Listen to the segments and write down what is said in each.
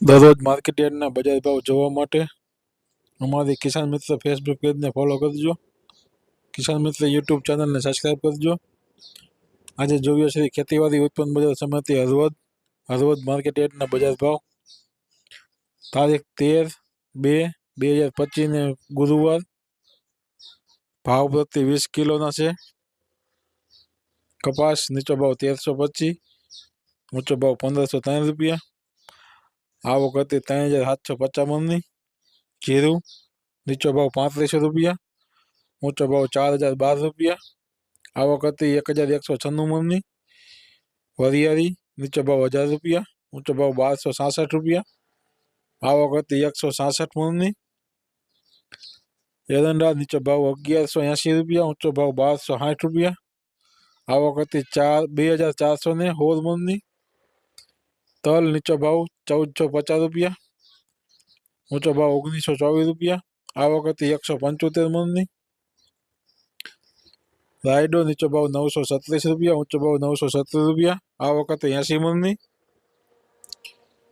દરરોજ માર્કેટ યાર્ડના બજાર ભાવ જોવા માટે અમારી કિસાન મિત્ર ફેસબુક પેજને ફોલો કરજો કિસાન મિત્ર યુટ્યુબ ચેનલને સબસ્ક્રાઈબ કરજો આજે જોઈએ છે ખેતીવાડી ઉત્પન્ન બજાર સમિતિ હળવદ હળવદ માર્કેટ યાર્ડના બજાર ભાવ તારીખ તેર બે બે હજાર પચીસને ગુરુવાર ભાવ પ્રતિ વીસ કિલોના છે કપાસ નીચો ભાવ તેરસો પચીસ ઊંચો ભાવ પંદરસો ત્રણ રૂપિયા આવક હતી ત્રણ હજાર સાતસો પચાસ મણની જીરું નીચો ભાવ પાંત્રીસો રૂપિયા ઊંચો ભાવ ચાર હજાર બાર રૂપિયા આવક હતી એક હજાર એકસો છન્નું મણની વરિયાળી નીચો ભાવ હજાર રૂપિયા ઊંચો ભાવ બારસો સાસઠ રૂપિયા આવક હતી એકસો સાસઠ મણની એરંડા નીચો ભાવ અગિયારસો એંશી રૂપિયા ઊંચો ભાવ બારસો સાઠ રૂપિયા આવક હતી ચાર બે હજાર ચારસો ને સોળ મણની તલ નીચો ભાવ ચૌદસો પચાસ રૂપિયા ઊંચો ભાવ ઓગણીસો ચોવીસ રૂપિયા આવક હતી એકસો પંચોતેર મણની રાયડો નીચો ભાવ નવસો સત્રીસ રૂપિયા ઊંચો ભાવ નવસો સત્તર રૂપિયા આવક હતી એંસી મણની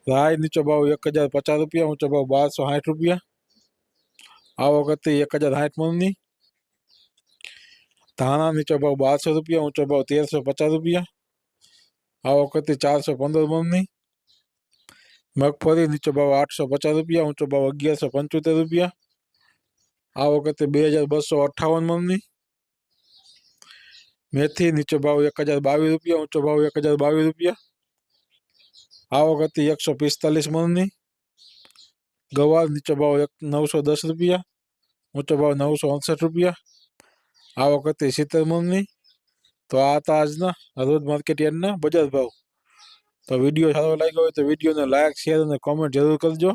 રાય નીચો ભાવ એક હજાર પચાસ રૂપિયા ઊંચો ભાવ બારસો સાઠ રૂપિયા આવક હતી એક હજાર સાઠ મણની ધાણા નીચો ભાવ બારસો રૂપિયા ઊંચો ભાવ તેરસો પચાસ રૂપિયા આવક હતી ચારસો પંદર મણની મગફળી નીચો ભાવ આઠસો પચાસ રૂપિયા ઊંચો ભાવ અગિયારસો પંચોતેર રૂપિયા આવક હતી બે હજાર બસો અઠ્ઠાવન મણની મેથી નીચો ભાવ એક હજાર બાવીસ રૂપિયા ઊંચો ભાવ એક હજાર બાવીસ રૂપિયા આવક હતી એકસો પિસ્તાલીસ મણની ગવાર નીચો ભાવ એક નવસો દસ રૂપિયા ઊંચો ભાવ નવસો અડસઠ રૂપિયા આવક હતી સિત્તેર મણની તો આ હતા આજના હળવદ માર્કેટ યાર્ડના બજાર ભાવ તો વીડિયો સારો લાગ્યો હોય તો વિડીયોને લાઈક શેર અને કોમેન્ટ જરૂર કરજો.